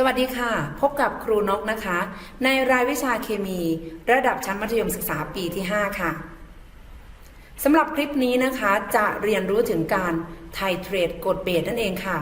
สวัสดีค่ะ พบกับครูนกนะคะ ในรายวิชาเคมี ระดับชั้นมัธยมศึกษาปีที่ 5 ค่ะสำหรับคลิปนี้นะคะจะเรียนรู้ถึงการไทเทรตกรดเบสนั่นเองค่ะ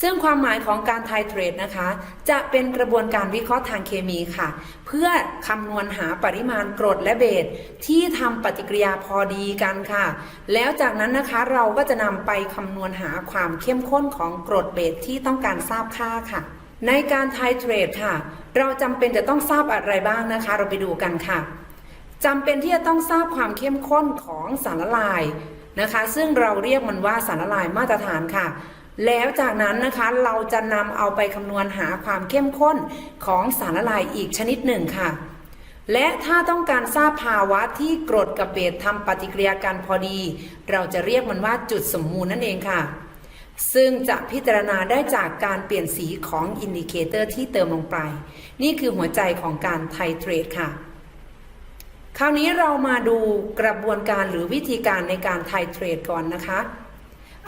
ซึ่งความหมายของการไทเทรตนะคะ จะเป็นกระบวนการวิเคราะห์ทางเคมีค่ะ เพื่อคำนวณหาปริมาณกรดและเบสที่ทำปฏิกิริยาพอดีกันค่ะ แล้วจากนั้นนะคะเราก็จะนำไปคำนวณหาความเข้มข้นของกรดเบสที่ต้องการทราบค่าค่ะ ในการไทเทรตค่ะ เราจำเป็นจะต้องทราบอะไรบ้างนะคะ เราไปดูกันค่ะจำเป็นที่จะต้องทราบความเข้มข้นของสารละลายนะคะ ซึ่งเราเรียกมันว่าสารละลายมาตรฐานค่ะ แล้วจากนั้นนะคะเราจะนำเอาไปคำนวณหาความเข้มข้นของสารละลายอีกชนิดหนึ่งค่ะ และถ้าต้องการทราบภาวะที่กรดกับเบสทำปฏิกิริยากันพอดี เราจะเรียกมันว่าจุดสมมูลนั่นเองค่ะ ซึ่งจะพิจารณาได้จากการเปลี่ยนสีของอินดิเคเตอร์ที่เติมลงไป นี่คือหัวใจของการไทเทรตค่ะ คราวนี้เรามาดูกระบวนการหรือวิธีการในการไทเทรตก่อนนะคะ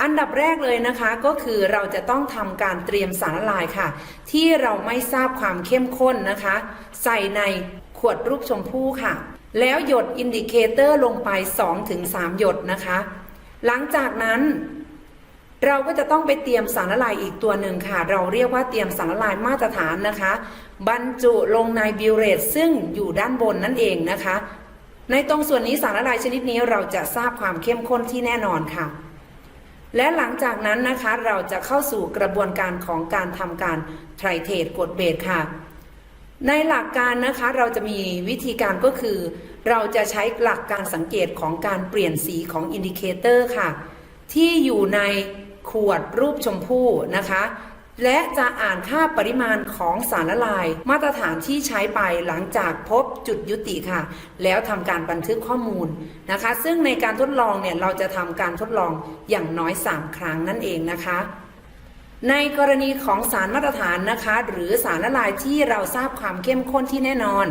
อันดับแรกเลยนะคะก็คือเราจะต้องทำการเตรียมสารละลายค่ะ ที่เราไม่ทราบความเข้มข้นนะคะ ใส่ในขวดรูปชมพู่ค่ะ แล้วหยดอินดิเคเตอร์ลงไป 2-3 หยดนะคะ หลังจากนั้น เราก็จะต้องไปเตรียมสารละลายอีกตัวหนึ่งค่ะ เราเรียกว่าเตรียมสารละลายมาตรฐานนะคะ บรรจุลงในบิวเรตซึ่งอยู่ด้านบนนั่นเองนะคะ ในตรงส่วนนี้สารละลายชนิดนี้เราจะทราบความเข้มข้นที่แน่นอนค่ะ และหลังจากนั้นนะคะเราจะเข้าสู่กระบวนการของการทำการไทรเทตกดเบสค่ะ ในหลักการนะคะเราจะมีวิธีการก็คือ เราจะใช้หลักการสังเกตของการเปลี่ยนสีของอินดิเคเตอร์ค่ะ ที่อยู่ใน ขวดรูปชมพู่นะคะและจะอ่านค่าปริมาณของสารละลาย มาตรฐานที่ใช้ไปหลังจากพบจุดยุติค่ะ แล้วทำการบันทึกข้อมูลนะคะ ซึ่งในการทดลองเนี่ยเราจะทำการทดลองอย่างน้อย 3 ครั้งนั่นเองนะคะ ในกรณีของสารมาตรฐานนะคะ หรือสารละลายที่เราทราบความเข้มข้นที่แน่นอน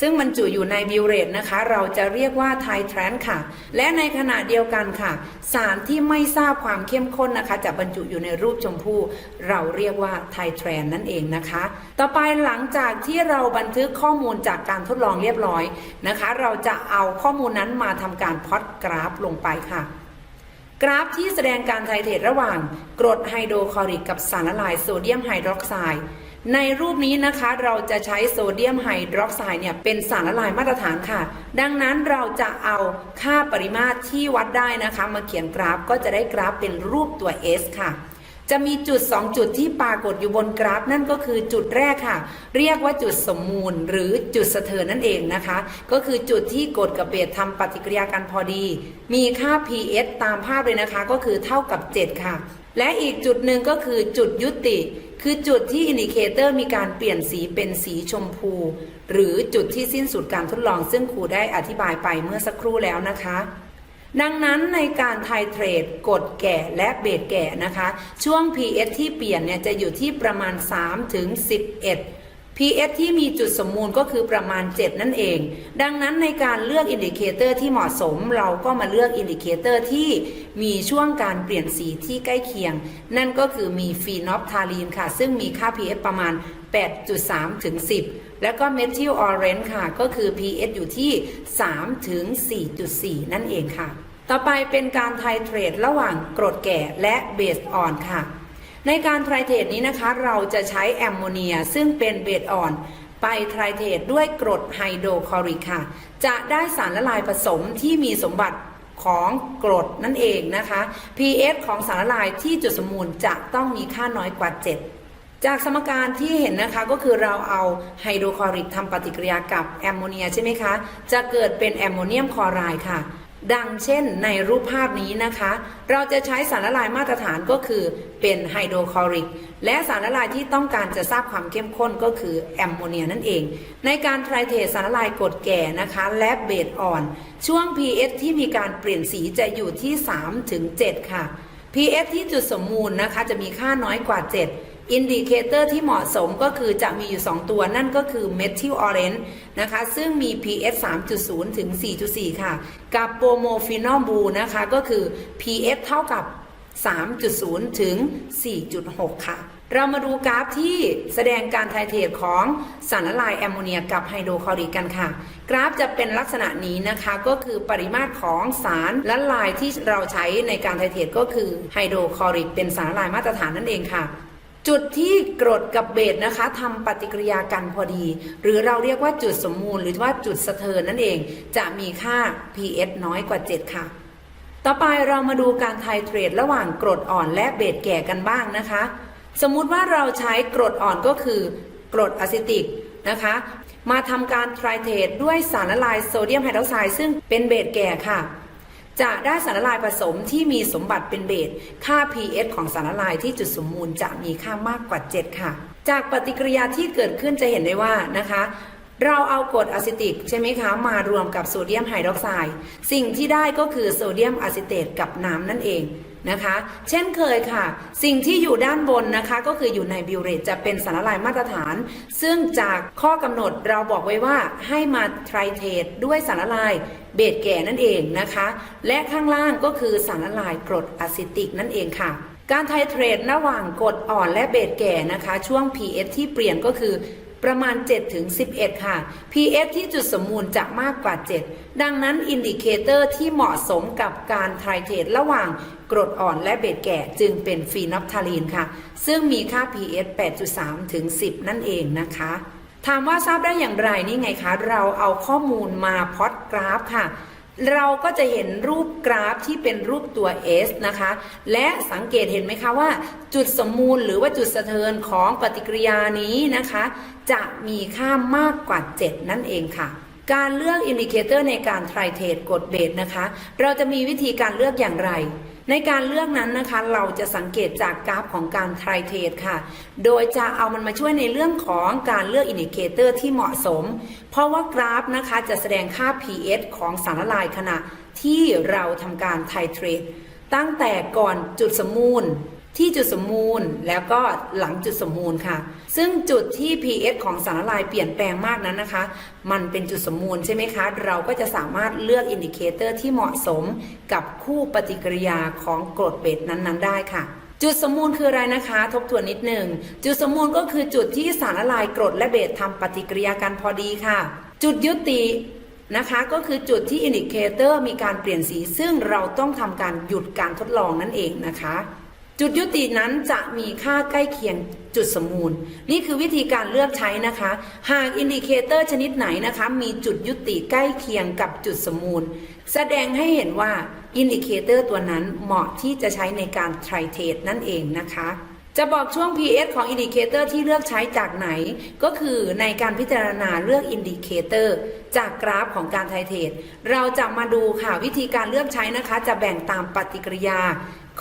ซึ่งบรรจุอยู่ในบิวเรตนะคะ เราจะเรียกว่าไทแทรนค่ะ และในขณะเดียวกันค่ะ สารที่ไม่ทราบความเข้มข้นนะคะ จะบรรจุอยู่ในรูปชมพู่เราเรียกว่าไทแทรนนั่นเองนะคะ ต่อไปหลังจากที่เราบันทึกข้อมูลจากการทดลองเรียบร้อยนะคะ เราจะเอาข้อมูลนั้นมาทำการพอตกราฟลงไปค่ะ กราฟที่แสดงการไทเทรตระหว่างกรดไฮโดรคลอริกกับสารละลายโซเดียมไฮดรอกไซด์ในรูปนี้นะคะเราจะใช้โซเดียมไฮดรอกไซด์เนี่ยเป็นสารละลายมาตรฐานค่ะ ดังนั้นเราจะเอาค่าปริมาตรที่วัดได้นะคะ มาเขียนกราฟก็จะได้กราฟเป็นรูปตัว S ค่ะ จะมีจุด 2 จุดที่ปรากฏอยู่บนกราฟ นั่นก็คือจุดแรกค่ะ เรียกว่าจุดสมมูลหรือจุดสะเทือนนั่นเองนะคะ ก็คือจุดที่กดกับเบสทำปฏิกิริยากันพอดี มีค่า pH ตามภาพเลยนะคะ ก็คือเท่ากับ 7 ค่ะ และอีกจุดหนึ่งก็คือจุดยุติ คือจุดที่อินดิเคเตอร์มีการเปลี่ยนสีเป็นสีชมพู หรือจุดที่สิ้นสุดการทดลอง ซึ่งครูได้อธิบายไปเมื่อสักครู่แล้วนะคะ ดังนั้นในการไทเทรตกดแก่และเบสแก่นะคะ ช่วง pH ที่เปลี่ยนเนี่ยจะอยู่ที่ประมาณ 3 ถึง 11 pH ที่มีจุดสมมูลก็คือประมาณ 7 นั่นเอง ดังนั้นในการเลือกอินดิเคเตอร์ที่เหมาะสม เราก็มาเลือกอินดิเคเตอร์ที่มีช่วงการเปลี่ยนสีที่ใกล้เคียง นั่นก็คือมีฟีนอฟทาลีนค่ะ ซึ่งมีค่า pH ประมาณ 8.3 ถึง 10 แล้วก็เมทิลออเรนจ์ค่ะ ก็คือ pH อยู่ที่ 3 ถึง 4.4 นั่นเองค่ะ ต่อไปเป็นการไทเทรตระหว่างกรดแก่และเบสอ่อนค่ะ ในการไทเทรตนี้นะคะ เราจะใช้แอมโมเนียซึ่งเป็นเบสอ่อนไปไทเทรตด้วยกรดไฮโดรคลอริกค่ะ จะได้สารละลายผสมที่มีสมบัติของกรดนั่นเองนะคะ pH ของสารละลายที่จุดสมมูลจะต้องมีค่าน้อยกว่า 7 จากสมการที่เห็นนะคะก็คือเราเอาไฮโดรคลอริกทำปฏิกิริยากับแอมโมเนียใช่ไหมคะ จะเกิดเป็นแอมโมเนียมคลอไรด์ค่ะ ดังเช่นในรูปภาพนี้นะคะ เราจะใช้สารละลายมาตรฐานก็คือเป็นไฮโดรคลอริก และสารละลายที่ต้องการจะทราบความเข้มข้นก็คือแอมโมเนียนั่นเอง ในการไทรเทสสารละลายกรดแก่นะคะและเบสอ่อน ช่วง pH ที่มีการเปลี่ยนสีจะอยู่ที่3ถึง7ค่ะ pH ที่จุดสมมูลนะคะจะมีค่าน้อยกว่า 7 อินดิเคเตอร์ที่เหมาะสมก็คือจะมีอยู่ 2 ตัวนั่นก็คือเมทิลออเรนจ์นะคะ ซึ่งมี pH 3.0 ถึง 4.4 ค่ะ กับโปรโมฟินอลบูนะคะ ก็คือ pH เท่ากับ 3.0 ถึง 4.6 ค่ะ เรามาดูกราฟที่แสดงการไทเทรตของสารละลายแอมโมเนียกับไฮโดรคลอริกกันค่ะ กราฟจะเป็นลักษณะนี้นะคะก็คือปริมาตรของสารละลายที่เราใช้ในการไทเทรตก็คือไฮโดรคลอริกเป็นสารละลายมาตรฐานนั่นเองค่ะ จุดที่กรดกับเบสนะคะทำปฏิกิริยากันพอดี หรือเราเรียกว่าจุดสมมูลหรือว่าจุดสะเทินนั่นเอง จะมีค่า pH น้อยกว่า 7 ค่ะ ต่อไปเรามาดูการไทเทรตระหว่างกรดอ่อนและเบสแก่กันบ้างนะคะ สมมุติว่าเราใช้กรดอ่อนก็คือกรดอะซิติกนะคะ มาทำการไทเทรตด้วยสารละลายโซเดียมไฮดรอกไซด์ซึ่งเป็นเบสแก่ค่ะ จะได้สารละลายผสมที่มีสมบัติเป็นเบส ค่า pH ของสารละลายที่จุดสมมูลจะมีค่ามากกว่า 7 ค่ะ จากปฏิกิริยาที่เกิดขึ้นจะเห็นได้ว่านะคะ เราเอากรดอะซิติกใช่ไหมคะ มารวมกับโซเดียมไฮดรอกไซด์ สิ่งที่ได้ก็คือโซเดียมอะซิเตตกับน้ำนั่นเอง นะคะ เช่นเคยค่ะ สิ่งที่อยู่ด้านบนนะคะ ก็คืออยู่ในบิวเรตจะเป็นสารละลายมาตรฐาน ซึ่งจากข้อกำหนดเราบอกไว้ว่าให้มาไทรเทตด้วยสารละลายเบสแก่นั่นเองนะคะ และข้างล่างก็คือสารละลายกรดอะซิติกนั่นเองค่ะการไทเทรตระหว่างกรดอ่อนและเบสแก่นะคะ ช่วง pH ที่เปลี่ยนก็คือ ประมาณ 7 ถึง 11 ค่ะ pH ที่จุดสมมูลจะมากกว่า 7 ดังนั้นอินดิเคเตอร์ที่เหมาะสมกับการไทเทรตระหว่างกรดอ่อนและเบสแก่จึงเป็นฟีนอฟทาลีนค่ะ ซึ่งมีค่า pH 8.3 ถึง 10 นั่นเองนะคะ ถามว่าทราบได้อย่างไรนี่ไงคะ เราเอาข้อมูลมาพอดกราฟค่ะ เราก็จะเห็นรูปกราฟที่เป็นรูปตัว S นะคะ และสังเกตเห็นไหมคะว่า จุดสมมูลหรือว่าจุดสะเทินของปฏิกิริยานี้นะคะ จะมีค่ามากกว่า 7 นั่นเองค่ะ การเลือกอินดิเคเตอร์ในการไทรเทรตกดเบสนะคะ เราจะมีวิธีการเลือกอย่างไร ในการเลือกนั้นนะคะเราจะสังเกตจากกราฟของการไทรเทรตค่ะ โดยจะเอามันมาช่วยในเรื่องของการเลือกอินดิเคเตอร์ที่เหมาะสม เพราะว่ากราฟนะคะจะแสดงค่า pH ของสารละลายขณะที่เราทำการไทเทรตตั้งแต่ก่อนจุดสมมูล ที่จุดสมมูลแล้วก็หลังจุดสมมูลค่ะ ซึ่งจุดที่ pH ของสารละลายเปลี่ยนแปลงมากนั้นนะคะ มันเป็นจุดสมมูลใช่ไหมคะ เราก็จะสามารถเลือกอินดิเคเตอร์ที่เหมาะสมกับคู่ปฏิกิริยาของกรดเบสนั้นๆ ได้ค่ะจุดสมมูลคืออะไรนะคะ ทบทวนนิดหนึ่งจุดสมมูลก็คือจุดที่สารละลายกรดและเบสทำปฏิกิริยากันพอดีค่ะ จุดยุตินะคะก็คือจุดที่อินดิเคเตอร์มีการเปลี่ยนสี ซึ่งเราต้องทำการหยุดการทดลองนั่นเองนะคะ จุดยุตินั้นจะมีค่าใกล้เคียงจุดสมมูล นี่คือวิธีการเลือกใช้นะคะ หากอินดิเคเตอร์ชนิดไหนนะคะ มีจุดยุติใกล้เคียงกับจุดสมมูล แสดงให้เห็นว่าอินดิเคเตอร์ตัวนั้นเหมาะที่จะใช้ในการไทรเทรตนั่นเองนะคะจะบอกช่วง pH ของอินดิเคเตอร์ที่เลือกใช้จากไหน ก็คือในการพิจารณาเลือกอินดิเคเตอร์จากกราฟของการไทเทรตเราจะมาดูค่ะวิธีการเลือกใช้นะคะ จะแบ่งตามปฏิกิริยา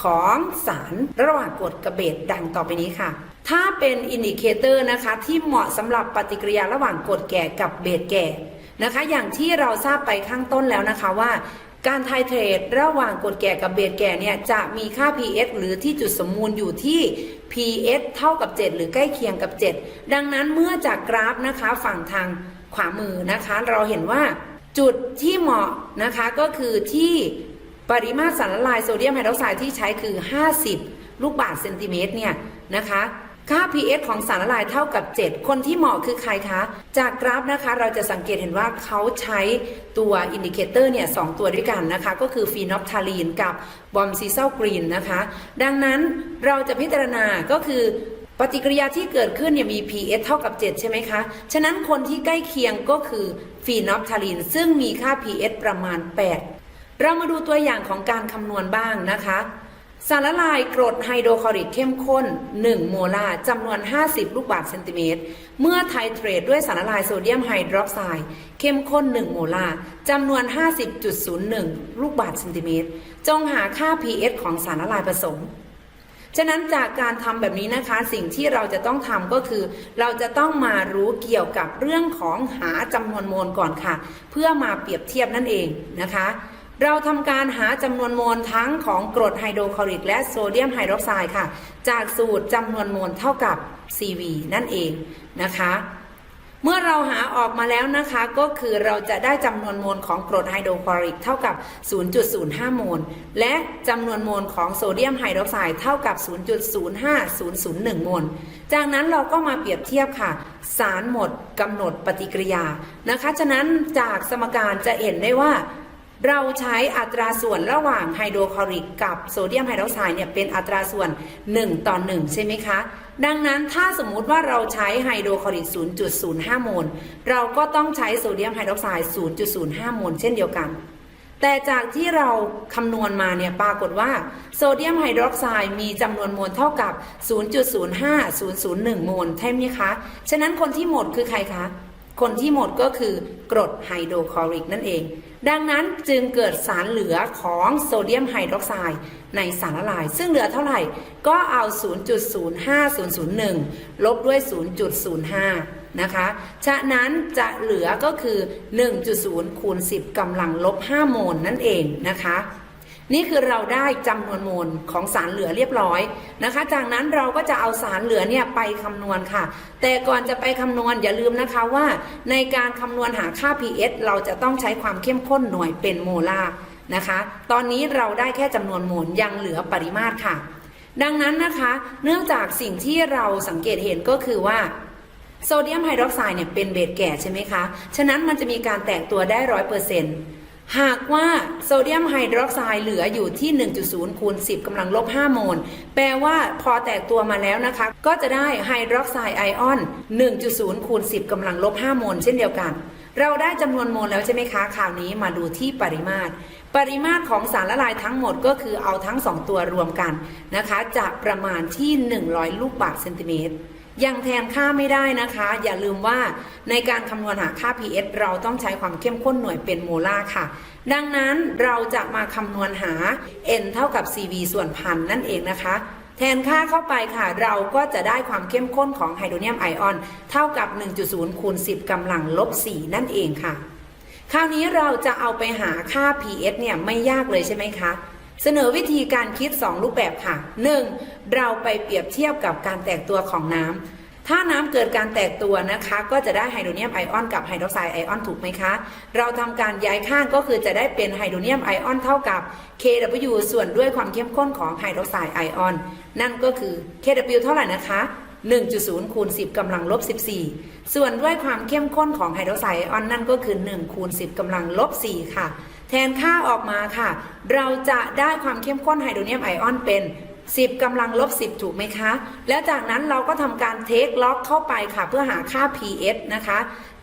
ของสารระหว่างกรดกับเบสดังต่อไปนี้ค่ะ ถ้าเป็นอินดิเคเตอร์นะคะที่เหมาะสำหรับปฏิกิริยาระหว่างกรดแก่กับเบสแก่นะคะ อย่างที่เราทราบไปข้างต้นแล้วนะคะว่าการไทเทรตระหว่างกรดแก่กับเบสแก่เนี่ยจะมีค่า pH หรือที่จุดสมมูลอยู่ที่ pH เท่ากับ 7 หรือใกล้เคียงกับ 7 ดังนั้นเมื่อจากกราฟนะคะฝั่งทางขวามือนะคะ เราเห็นว่าจุดที่เหมาะนะคะก็คือที่ ปริมาตรสารละลายโซเดียมไฮดรอกไซด์ที่ใช้คือ 50 ลูกบาศก์เซนติเมตรเนี่ยนะคะค่า pH ของสารละลายเท่ากับ 7 คนที่เหมาะคือใครคะ จากกราฟนะคะเราจะสังเกตเห็นว่าเขาใช้ตัวอินดิเคเตอร์เนี่ยสตัวด้วยกันนะคะ ก็คือฟีนอฟทาลีนกับบอมซีเซลกรีนนะคะ ดังนั้นเราจะพิจารณาก็คือปฏิกิริยาที่เกิดขึ้นเนี่ยมี pH เท่ากับ 7 ใช่ไหมคะ ฉะนั้นคนที่ใกล้เคียงก็คือฟีนอฟทาลีนซึ่งมีค่า pH ประมาณ 8 เรามาดูตัวอย่างของการคำนวณบ้างนะคะ สารละลายกรดไฮโดรคลอริกเข้มข้น 1 โมลาร์จำนวน 50 ลูกบาศก์เซนติเมตร เมื่อไทเทรตด้วยสารละลายโซเดียมไฮดรอกไซด์เข้มข้น 1 โมลาร์จำนวน 50.01 ลูกบาศก์เซนติเมตร จงหาค่า pH ของสารละลายผสมฉะนั้นจากการทำแบบนี้นะคะสิ่งที่เราจะต้องทำก็คือ เราจะต้องมารู้เกี่ยวกับเรื่องของหาจำนวนโมลก่อนค่ะ เพื่อมาเปรียบเทียบนั่นเองนะคะ เราทำการหาจำนวนโมลทั้งของกรดไฮโดรคลอริก และโซเดียมไฮดรอกไซด์ค่ะ จากสูตรจำนวนโมลเท่ากับ CV นั่นเองนะคะ เมื่อเราหาออกมาแล้วนะคะก็คือเราจะได้จำนวนโมลของกรดไฮโดรคลอริกเท่ากับ 0.05 โมล และจำนวนโมลของโซเดียมไฮดรอกไซด์เท่ากับ 0.05001 โมล จากนั้นเราก็มาเปรียบเทียบค่ะ สารหมดกำหนดปฏิกิริยานะคะ ฉะนั้นจากสมการจะเห็นได้ว่า เราใช้อัตราส่วนระหว่างไฮโดรคลอริกกับโซเดียมไฮดรอกไซด์เนี่ยเป็นอัตราส่วน 1 ต่อ 1 ใช่ไหมคะ ดังนั้นถ้าสมมุติว่าเราใช้ไฮโดรคลอริก 0.05 โมล เราก็ต้องใช้โซเดียมไฮดรอกไซด์ 0.05 โมล เช่นเดียวกัน แต่จากที่เราคำนวณมาเนี่ยปรากฏว่าโซเดียมไฮดรอกไซด์มีจำนวนโมลเท่ากับ 0.05001 โมลใช่ไหมคะ ฉะนั้นคนที่หมดคือใครคะ คนที่หมดก็คือกรดไฮโดรคลอริกนั่นเอง ดังนั้นจึงเกิดสารเหลือของโซเดียมไฮดรอกไซด์ในสารละลาย ซึ่งเหลือเท่าไหร่ก็เอา 0.05001 ลบด้วย 0.05 นะคะ ฉะนั้นจะเหลือก็คือ 1.0 คูณ 10กำลังลบ 5 โมลนั่นเองนะคะ นี่คือเราได้จำนวนโมลของสารเหลือเรียบร้อยนะคะ จากนั้นเราก็จะเอาสารเหลือเนี่ยไปคำนวณค่ะ แต่ก่อนจะไปคำนวณอย่าลืมนะคะว่า ในการคำนวณหาค่า pH เราจะต้องใช้ความเข้มข้นหน่วยเป็นโมลาร์นะคะ ตอนนี้เราได้แค่จำนวนโมลยังเหลือปริมาตรค่ะ ดังนั้นนะคะ เนื่องจากสิ่งที่เราสังเกตเห็นก็คือว่าโซเดียมไฮดรอกไซด์เนี่ยเป็นเบสแก่ใช่ไหมคะ ฉะนั้นมันจะมีการแตกตัวได้ร้อยเปอร์เซ็นต์ หากว่าโซเดียมไฮดรอกไซด์เหลืออยู่ที่ 1.0 คูณ 10 กำลังลบ 5 โมล แปลว่าพอแตกตัวมาแล้วนะคะ ก็จะได้ไฮดรอกไซด์ไอออน 1.0 คูณ 10 กำลังลบ 5 โมล เช่นเดียวกัน เราได้จำนวนโมลแล้วใช่ไหมคะ คราวนี้มาดูที่ปริมาตร ปริมาตรของสารละลายทั้งหมดก็คือเอาทั้ง 2 ตัวรวมกันนะคะ จะประมาณที่ 100 ลูกบาศก์เซนติเมตร ยังแทนค่าไม่ได้นะคะ อย่าลืมว่าในการคำนวณหาค่า pH เราต้องใช้ความเข้มข้นหน่วยเป็นโมลาร์ค่ะ ดังนั้นเราจะมาคำนวณหา n เท่ากับ cv ส่วนพันนั่นเองนะคะ แทนค่าเข้าไปค่ะ เราก็จะได้ความเข้มข้นของไฮโดรเนียมไอออน เท่ากับ 1.0คูณ10กำลังลบ4นั่นเองค่ะ คราวนี้เราจะเอาไปหาค่า pH เนี่ยไม่ยากเลยใช่ไหมคะ เสนอวิธีการคิด 2 รูปแบบค่ะ 1. เราไปเปรียบเทียบกับการแตกตัวของน้ำถ้าน้ำเกิดการแตกตัวนะคะ ก็จะได้ไฮโดรเนียมไอออนกับไฮดรอกไซด์ไอออนถูกไหมคะ เราทำการย้ายข้างก็คือจะได้เป็นไฮโดรเนียมไอออนเท่ากับ Kw ส่วนด้วยความเข้มข้นของไฮดรอกไซด์ไอออนนั่นก็คือ Kw เท่าไหร่นะคะ1.0คูณ10กำลังลบ14 ส่วนด้วยความเข้มข้นของไฮโดรไซด์ไอออนนั่นก็คือ 1 คูณ 10กำลังลบ4ค่ะ แทนค่าออกมาค่ะ เราจะได้ความเข้มข้นไฮโดรเนียมไอออนเป็น10กำลังลบ 10 ถูกไหมคะ แล้วจากนั้นเราก็ทำการเทคล็อกเข้าไปค่ะ เพื่อหาค่า pH นะคะ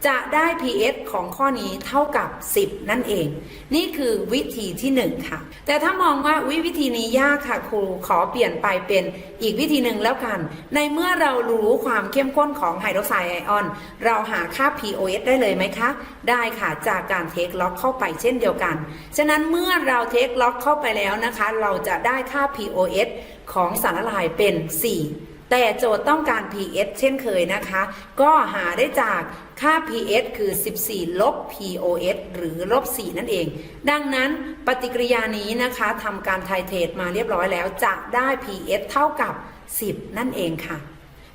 จะได้ pH ของข้อนี้เท่ากับ 10 นั่นเอง นี่คือวิธีที่ 1 ค่ะ แต่ถ้ามองว่าวิวิธีนี้ยากค่ะครูขอเปลี่ยนไปเป็นอีกวิธีหนึ่งแล้วกัน ในเมื่อเรารู้ความเข้มข้นของไฮโดรไซด์ไอออน เราหาค่า pOS ได้เลยไหมคะ ได้ค่ะจากการเทคล็อกเข้าไปเช่นเดียวกัน ฉะนั้นเมื่อเราเทคล็อกเข้าไปแล้วนะคะ เราจะได้ค่า pOS ของสารละลายเป็น 4 แต่โจทย์ต้องการ pH เช่นเคยนะคะ ก็หาได้จากค่า pH คือ 14 ลบ pOS หรือลบ 4 นั่นเอง ดังนั้นปฏิกิริยานี้นะคะทำการไทเทรตมาเรียบร้อยแล้ว จะได้ pH เท่ากับ 10 นั่นเองค่ะ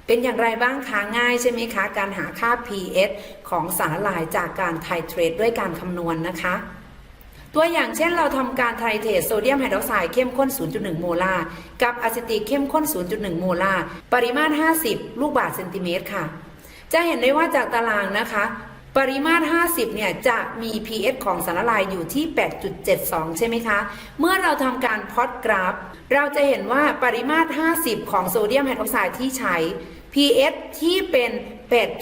เป็นอย่างไรบ้างคะ ง่ายใช่ไหมคะ การหาค่า pH ของสารละลายจากการไทเทรตด้วยการคำนวณนะคะ ตัวอย่างเช่นเราทำการไทเทรตโซเดียมไฮดรอกไซด์เข้มข้น 0.1 โมลาร์กับอะซิติกเข้มข้น 0.1 โมลาร์ปริมาตร 50 ลูกบาศก์เซนติเมตรค่ะ จะเห็นได้ว่าจากตารางนะคะ ปริมาตร 50 เนี่ยจะมี pH ของสารละลายอยู่ที่ 8.72 ใช่ไหมคะ เมื่อเราทำการพอตกราฟ เราจะเห็นว่าปริมาตร 50 ของโซเดียมไฮดรอกไซด์ที่ใช้ pH ที่เป็น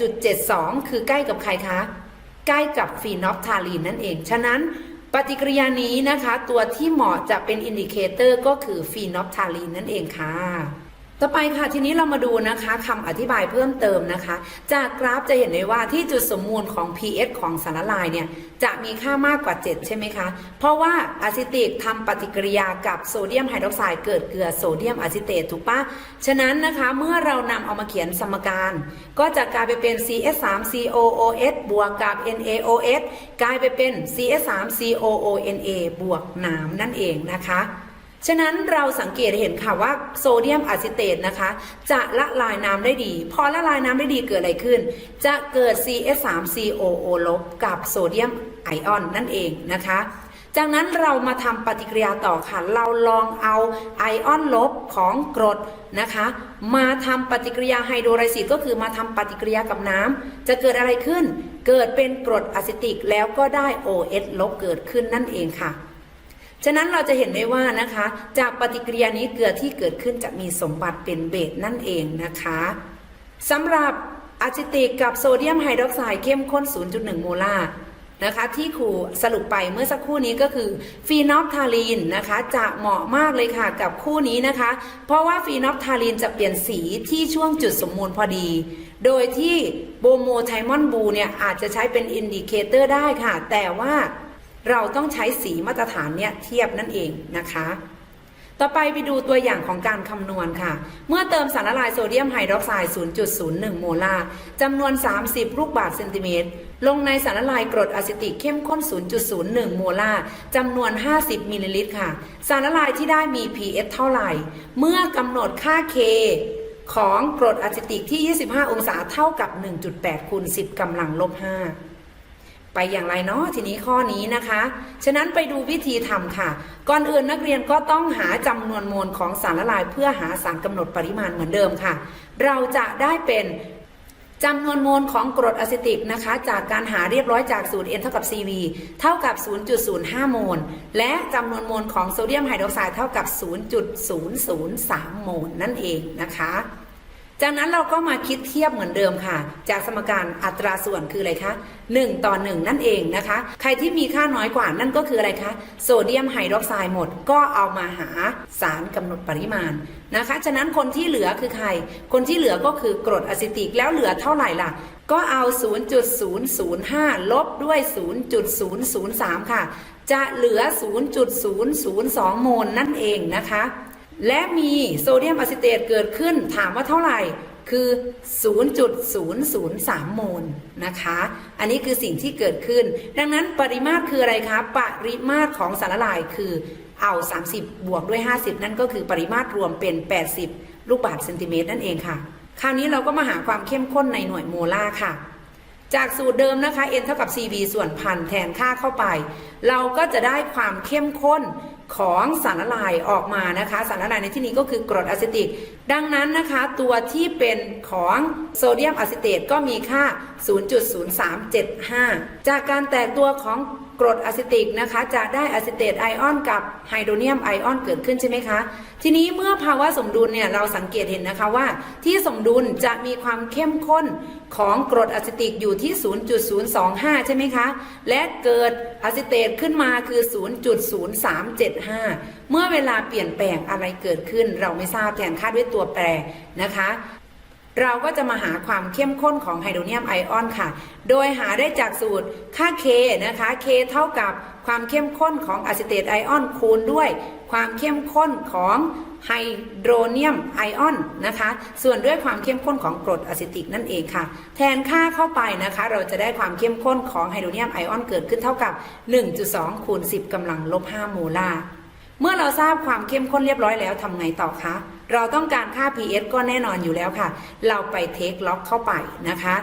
8.72 คือใกล้กับใครคะ ใกล้กับฟีนอฟทาลีนนั่นเอง ฉะนั้น ปฏิกิริยานี้นะคะ ตัวที่เหมาะจะเป็นอินดิเคเตอร์ก็คือฟีนอปทาลีนนั่นเองค่ะ ต่อไปค่ะทีนี้เรามาดูนะคะคำอธิบายเพิ่มเติมนะคะ จากกราฟจะเห็นได้ว่าที่จุดสมมูลของ pH ของสารละลายเนี่ยจะมีค่ามากกว่า 7 ใช่ไหมคะ เพราะว่าอะซิติกทำปฏิกิริยากับโซเดียมไฮดรอกไซด์เกิดเกลือโซเดียมอะซิเตตถูกปะฉะนั้นนะคะเมื่อเรานำเอามาเขียนสมการ ก็จะกลายไปเป็น CS3COOS บวกกับ NaOS กลายไปเป็น CS3COONa บวกน้ำนั่นเองนะคะ ฉะนั้นเราสังเกตเห็นค่ะว่าโซเดียมอะซิเตตนะคะ จะละลายน้ำได้ดี พอละลายน้ำได้ดีเกิดอะไรขึ้น จะเกิด CS3COO ลบกับโซเดียมไอออนนั่นเองนะคะ จากนั้นเรามาทำปฏิกิริยาต่อค่ะ เราลองเอาไอออนลบของกรดนะคะ มาทำปฏิกิริยาไฮโดรไลซิสก็คือมาทำปฏิกิริยากับน้ำจะเกิดอะไรขึ้น เกิดเป็นกรดอะซิติกแล้วก็ได้ OH ลบเกิดขึ้นนั่นเองค่ะ ฉะนั้นเราจะเห็นได้ว่านะคะ จากปฏิกิริยานี้เกลือที่เกิดขึ้นจะมีสมบัติเป็นเบสนั่นเองนะคะสำหรับอะซิติกกับโซเดียมไฮดรอกไซด์เข้มข้น 0.1 โมลาร์นะคะที่ครูสรุปไปเมื่อสักครู่นี้ก็คือฟีนอลทาลีนนะคะจะเหมาะมากเลยค่ะกับคู่นี้นะคะ เพราะว่าฟีนอลทาลีนจะเปลี่ยนสีที่ช่วงจุดสมมูลพอดี โดยที่โบโมไทมอนบูเนี่ยอาจจะใช้เป็นอินดิเคเตอร์ได้ค่ะ แต่ว่า เราต้องใช้สีมาตรฐานเนี่ยเทียบนั่นเองนะคะ ต่อไปไปดูตัวอย่างของการคำนวณค่ะ เมื่อเติมสารละลายโซเดียมไฮดรอกไซด์ 0.01 โมลาร์จำนวน 30 ลูกบาศก์เซนติเมตร ลงในสารละลายกรดอะซิติกเข้มข้น 0.01 โมลาร์จำนวน 50 มิลลิลิตรค่ะ สารละลายที่ได้มี pH เท่าไหร่ เมื่อกำหนดค่า K ของกรดอะซิติกที่ 25 องศาเท่ากับ 1.8คูณ10กำลังลบ 5 ไปอย่างไรเนาะทีนี้ข้อนี้นะคะ ฉะนั้นไปดูวิธีทำค่ะ ก่อนอื่นนักเรียนก็ต้องหาจำนวนโมลของสารละลาย เพื่อหาสารกำหนดปริมาณเหมือนเดิมค่ะ เราจะได้เป็นจำนวนโมลของกรดอะซิติกนะคะ จากการหาเรียบร้อยจากสูตร N เท่ากับ CV เท่ากับ 0.05 โมล และจำนวนโมลของโซเดียมไฮดรอกไซด์เท่ากับ 0.003 โมลนั่นเองนะคะ จากนั้นเราก็มาคิดเทียบเหมือนเดิมค่ะ จากสมการอัตราส่วนคืออะไรคะ 1 ต่อ 1 นั่นเองนะคะ ใครที่มีค่าน้อยกว่านั่นก็คืออะไรคะโซเดียมไฮดรอกไซด์หมดก็เอามาหาสารกำหนดปริมาณนะคะ ฉะนั้นคนที่เหลือคือใคร คนที่เหลือก็คือกรดอะซิติกแล้วเหลือเท่าไหร่ล่ะ ก็เอา 0.005 ลบด้วย 0.003 ค่ะ จะเหลือ 0.002 โมลนั่นเองนะคะ และมีโซเดียมอะซิเตตเกิดขึ้นถามว่าเท่าไหร่คือ 0.003 โมลนะคะ อันนี้คือสิ่งที่เกิดขึ้น ดังนั้นปริมาตรคืออะไรคะ ปริมาตรของสารละลายคือเอา 30 บวกด้วย 50 นั่นก็คือปริมาตรรวมเป็น 80 ลูกบาศก์เซนติเมตรนั่นเองค่ะ คราวนี้เราก็มาหาความเข้มข้นในหน่วยโมลาร์ค่ะ จากสูตรเดิมนะคะ n เท่ากับ cv ส่วนพันแทนค่าเข้าไป เราก็จะได้ความเข้มข้น ของสารละลายออกมานะคะ สารละลายในที่นี้ก็คือกรดอะซิติก ดังนั้นนะคะตัวที่เป็นของโซเดียมอะซิเตตก็มีค่า 0.0375 จากการแตกตัวของกรดอะซิติกนะคะจะได้อะซิเตตไอออนกับไฮโดรเนียมไอออนเกิดขึ้นใช่ไหมคะ ทีนี้เมื่อภาวะสมดุลเนี่ยเราสังเกตเห็นนะคะว่า ที่สมดุลจะมีความเข้มข้นของกรดอะซิติกอยู่ที่ 0.025 ใช่ไหมคะ และเกิดอะซิเตตขึ้นมาคือ 0.0375เมื่อเวลาเปลี่ยนแปลงอะไรเกิดขึ้น เราไม่ทราบแทนค่าด้วยตัวแปรนะคะ เราก็จะมาหาความเข้มข้นของไฮโดรเนียมไอออนค่ะ โดยหาได้จากสูตรค่า K นะคะ K เท่ากับความเข้มข้นของอะซิเตตไอออนคูณด้วย ความเข้มข้นของไฮโดรเนียมไอออนนะคะ ส่วนด้วยความเข้มข้นของกรดอะซิติกนั่นเองค่ะ แทนค่าเข้าไปนะคะ เราจะได้ความเข้มข้นของไฮโดรเนียมไอออนเกิดขึ้นเท่ากับ 1.2 คูณ 10กำลังลบ 5 โมลาร์เมื่อเราทราบความเข้มข้นเรียบร้อยแล้วทำไงต่อคะ เราต้องการค่า pH ก็แน่นอนอยู่แล้วค่ะ เราไปเทคล็อกเข้าไปนะคะ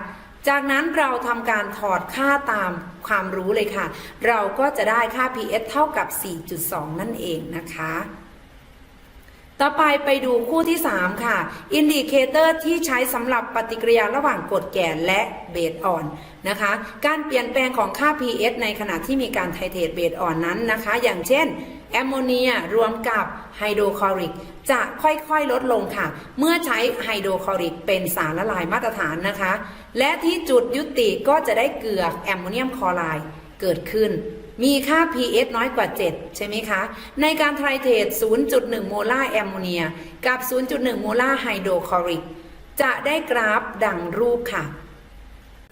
จากนั้นเราทำการถอดค่าตาม ความรู้เลยค่ะ เราก็จะได้ค่า ps เท่ากับ 4.2 นั่นเองนะคะต่อไปไปดูคู่ที่ 3 ค่ะ อินดิเคเตอร์ที่ใช้สำหรับปฏิกิริยาระหว่างกรดแก่นและเบสอ่อนนะคะ การเปลี่ยนแปลงของค่า pH ในขณะที่มีการไทเทรตเบสอ่อนนั้นนะคะ อย่างเช่น แอมโมเนียรวมกับไฮโดรคลอริกจะค่อยๆลดลงค่ะ เมื่อใช้ไฮโดรคลอริกเป็นสารละลายมาตรฐานนะคะ และที่จุดยุติก็จะได้เกลือแอมโมเนียมคลอไรด์เกิดขึ้น มีค่า pH น้อยกว่า 7 ใช่ไหมคะ ในการไทเทรต0.1 โมลาร์แอมโมเนีย กับ 0.1 โมลาร์ไฮโดรคลอริก จะได้กราฟดังรูปค่ะ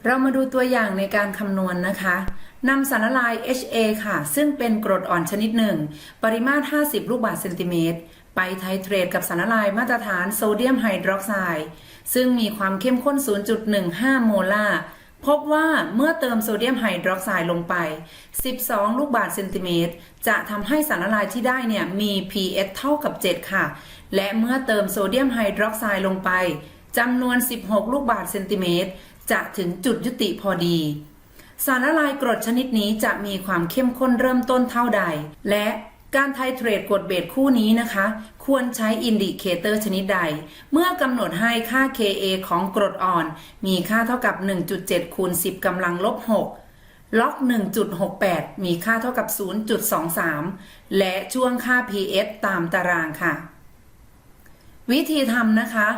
เรามาดูตัวอย่างในการคำนวณนะคะ นำสารละลาย HA ค่ะ ซึ่งเป็นกรดอ่อนชนิดหนึ่ง ปริมาตร 50 ลูกบาศก์เซนติเมตร ไปไทเทรตกับสารละลายมาตรฐานโซเดียมไฮดรอกไซด์ซึ่งมีความเข้มข้น 0.15 โมลาร์พบว่าเมื่อเติมโซเดียมไฮดรอกไซด์ลงไป 12 ลูกบาศก์เซนติเมตร จะทำให้สารละลายที่ได้เนี่ยมี pH เท่ากับ 7 ค่ะ และเมื่อเติมโซเดียมไฮดรอกไซด์ลงไปจำนวน 16 ลูกบาศก์เซนติเมตร จะถึงจุดยุติพอดี สารละลายกรดชนิดนี้จะมีความเข้มข้นเริ่มต้นเท่าใด และการไทเทรตกรดเบสคู่นี้นะคะ ควรใช้อินดิเคเตอร์ชนิดใด เมื่อกำหนดให้ค่า Ka ของกรดอ่อน มีค่าเท่ากับ 1.7 คูณ 10กำลังลบ 6 ล็อก 1.68 มีค่าเท่ากับ 0.23 และช่วงค่า pH ตามตารางค่ะ วิธีทำนะคะ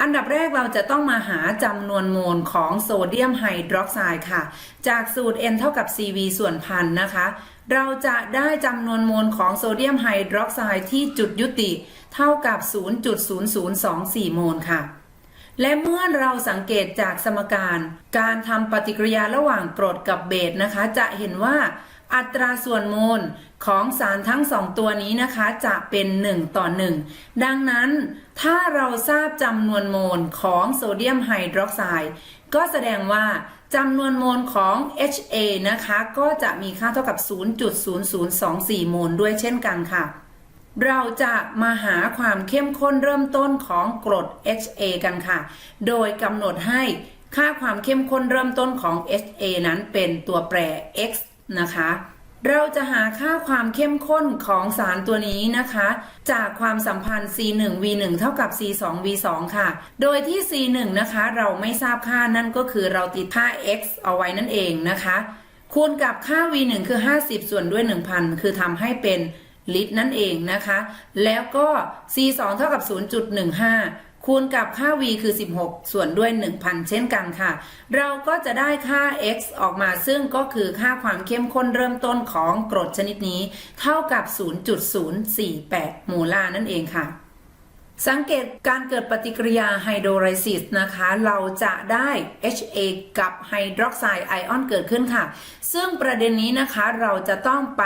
อันดับแรกเราจะต้องมาหาจำนวนโมลของโซเดียมไฮดรอกไซด์ค่ะ จากสูตร n เท่ากับ cv ส่วนพันนะคะ เราจะได้จำนวนโมลของโซเดียมไฮดรอกไซด์ที่จุดยุติ เท่ากับ 0.0024 โมลค่ะ และเมื่อเราสังเกตจากสมการ การทำปฏิกิริยาระหว่างกรดกับเบสนะคะ จะเห็นว่า อัตราส่วนโมลของสารทั้งสองตัวนี้นะคะจะเป็น 1 ต่อ 1 ดังนั้นถ้าเราทราบจำนวนโมลของโซเดียมไฮดรอกไซด์ก็แสดงว่าจำนวนโมลของ HA นะคะ ก็จะมีค่าเท่ากับ 0.0024 โมลด้วยเช่นกันค่ะ เราจะมาหาความเข้มข้นเริ่มต้นของกรด HA กันค่ะ โดยกำหนดให้ค่าความเข้มข้นเริ่มต้นของ HA นั้นเป็นตัวแปร x นะคะ เราจะหาค่าความเข้มข้นของสารตัวนี้นะคะ จากความสัมพันธ์ C1V1 เท่ากับ C2V2 ค่ะ โดยที่ C1 นะคะเราไม่ทราบค่านั่นก็คือเราติดค่า x เอาไว้นั่นเองนะคะ คูณกับค่า V1 คือ 50 ส่วนด้วย 1,000 คือทำให้เป็นลิตรนั่นเองนะคะ แล้วก็ C2 เท่ากับ 0.15 คูณกับค่า v คือ 16 ส่วนด้วย 1,000 เช่นกันค่ะ เราก็จะได้ค่า x ออกมาซึ่งก็คือค่าความเข้มข้นเริ่มต้นของกรดชนิดนี้ เท่ากับ 0.048 โมลาร์นั่นเองค่ะ สังเกตการเกิดปฏิกิริยาไฮโดรไลซิสนะคะ เราจะได้ HA กับไฮดรอกไซด์ไอออนเกิดขึ้นค่ะ ซึ่งประเด็นนี้นะคะเราจะต้องไป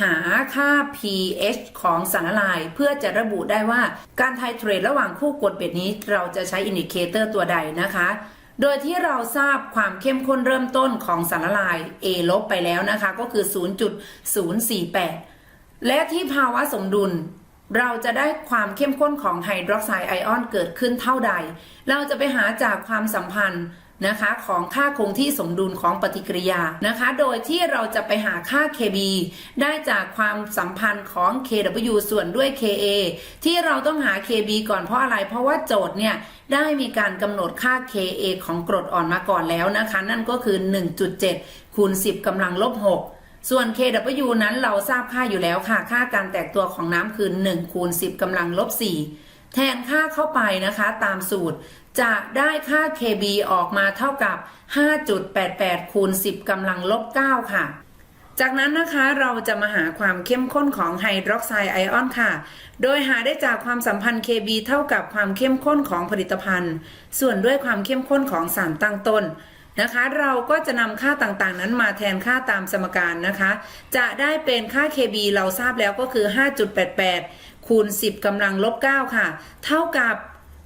หาค่า pH ของสารละลาย เพื่อจะระบุได้ว่าการไทเทรตระหว่างคู่กรดเบสนี้ เราจะใช้อินดิเคเตอร์ตัวใดนะคะโดยที่เราทราบความเข้มข้นเริ่มต้นของสารละลาย A ลบไปแล้วนะคะ ก็คือ 0.048 และที่ภาวะสมดุล เราจะได้ความเข้มข้นของไฮดรอกไซด์ไอออนเกิดขึ้นเท่าใด เราจะไปหาจากความสัมพันธ์นะคะของค่าคงที่สมดุลของปฏิกิริยานะคะ โดยที่เราจะไปหาค่า Kb ได้จากความสัมพันธ์ของ Kw ส่วนด้วย Ka ที่เราต้องหา Kb ก่อนเพราะอะไร เพราะว่าโจทย์เนี่ยได้มีการกำหนดค่า Ka ของกรดอ่อนมาก่อนแล้วนะคะ นั่นก็คือ 1.7คูณ10กำลังลบ6 ส่วน kW นั้นเราทราบค่าอยู่แล้วค่ะ ค่าการแตกตัวของน้ำคือ1คูณ10กำลังลบ4แทนค่าเข้าไปนะคะ ตามสูตร จะได้ค่า kb ออกมาเท่ากับ 5.88คูณ10กำลังลบ9ค่ะ จากนั้นนะคะเราจะมาหาความเข้มข้นของไฮดรอกไซด์ไอออนค่ะ โดยหาได้จากความสัมพันธ์ kb เท่ากับความเข้มข้นของผลิตภัณฑ์ ส่วนด้วยความเข้มข้นของสารตั้งต้น นะคะ เราก็จะนำค่าต่างๆ นั้นมาแทนค่าตามสมการนะคะ จะได้เป็นค่า KB เราทราบแล้วก็คือ 5.88 คูณ 10กำลังลบ 9 ค่ะ เท่ากับ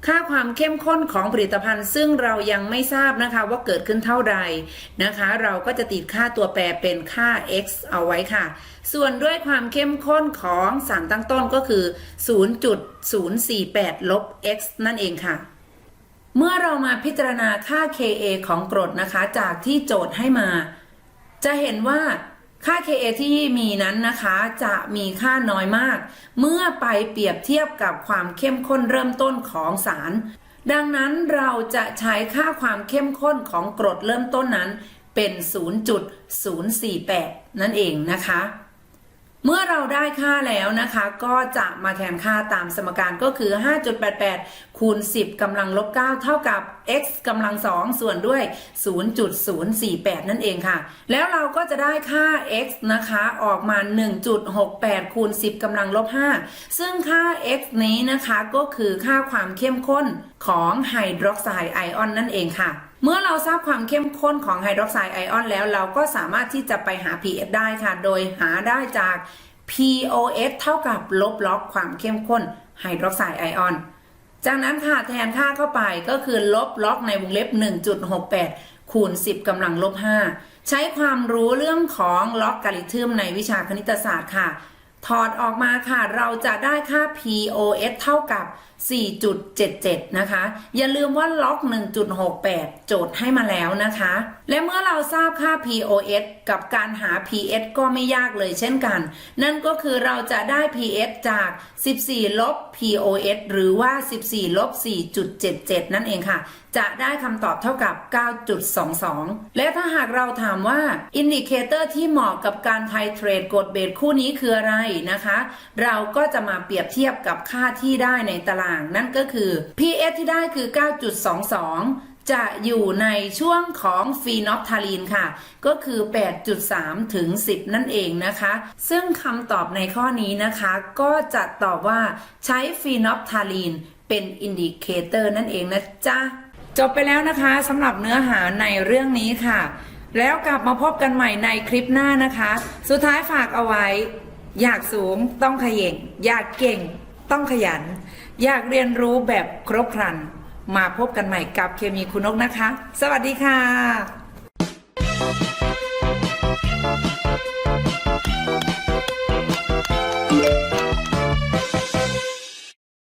ค่าความเข้มข้นของผลิตภัณฑ์ ซึ่งเรายังไม่ทราบนะคะว่าเกิดขึ้นเท่าใดนะคะ เราก็จะติดค่าตัวแปรเป็นค่า x เอาไว้ค่ะ ส่วนด้วยความเข้มข้นของสารตั้งต้นก็คือ 0.048 ลบ x นั่นเองค่ะ เมื่อเรามาพิจารณาค่า Ka ของกรดนะคะ จากที่โจทย์ให้มา จะเห็นว่าค่า Ka ที่มีนั้นนะคะ จะมีค่าน้อยมาก เมื่อไปเปรียบเทียบกับความเข้มข้นเริ่มต้นของสาร ดังนั้นเราจะใช้ค่าความเข้มข้นของกรดเริ่มต้นนั้นเป็น 0.048 นั่นเองนะคะ เมื่อเราได้ค่าแล้วนะคะ ก็จะมาแทนค่าตามสมการก็คือ 5.88 คูณ 10กำลังลบ 9 เท่ากับ x กำลัง 2 ส่วนด้วย 0.048 นั่นเองค่ะ แล้วเราก็จะได้ค่า x นะคะออกมา 1.68 คูณ 10กำลังลบ 5 ซึ่งค่า x นี้นะคะก็คือค่าความเข้มข้นของไฮดรอกไซด์ไอออนนั่นเองค่ะ เมื่อเราทราบความเข้มข้นของไฮดรอกไซด์ไอออนแล้วเราก็สามารถที่จะไปหา pH ได้ค่ะ โดยหาได้จาก POS เท่ากับลบล็อกความเข้มข้นไฮดรอกไซด์ไอออน จากนั้นค่ะแทนค่าเข้าไปก็คือลบล็อกในวงเล็บ 1.68 คูณ 10กำลังลบ 5 ใช้ความรู้เรื่องของล็อกการิทึมในวิชาคณิตศาสตร์ค่ะ ถอดออกมาค่ะ เราจะได้ค่า POS เท่ากับ 4.77 นะคะ อย่าลืมว่าล็อก 1.68 โจทย์ให้มาแล้วนะคะ และเมื่อเราทราบค่า POS กับการหา PS ก็ไม่ยากเลยเช่นกัน นั่นก็คือเราจะได้ PS จาก 14 ลบ POS หรือว่า 14 ลบ 4.77 นั่นเองค่ะ จะได้คำตอบเท่ากับ 9.22 และถ้าหากเราถามว่า อินดิเคเตอร์ที่เหมาะกับการไทเทรดกดเบสคู่นี้คืออะไรนะคะ เราก็จะมาเปรียบเทียบกับค่าที่ได้ในตารางนั่นก็คือ PS ที่ได้คือ 9.22 จะอยู่ในช่วงของฟีนอฟทาลีนค่ะ ก็คือ 8.3 ถึง 10 นั่นเองนะคะ ซึ่งคำตอบในข้อนี้นะคะ ก็จะตอบว่าใช้ฟีนอฟทาลีนเป็นอินดิเคเตอร์นั่นเองนะจ๊ะ จบไปแล้วนะคะสำหรับเนื้อหาในเรื่องนี้ค่ะ แล้วกลับมาพบกันใหม่ในคลิปหน้านะคะ สุดท้ายฝากเอาไว้ อยากสูงต้องขย่งอยากเก่งต้องขยัน อยากเรียนรู้แบบครบครัน มาพบกันใหม่กับเคมีคุณนกนะคะ สวัสดีค่ะ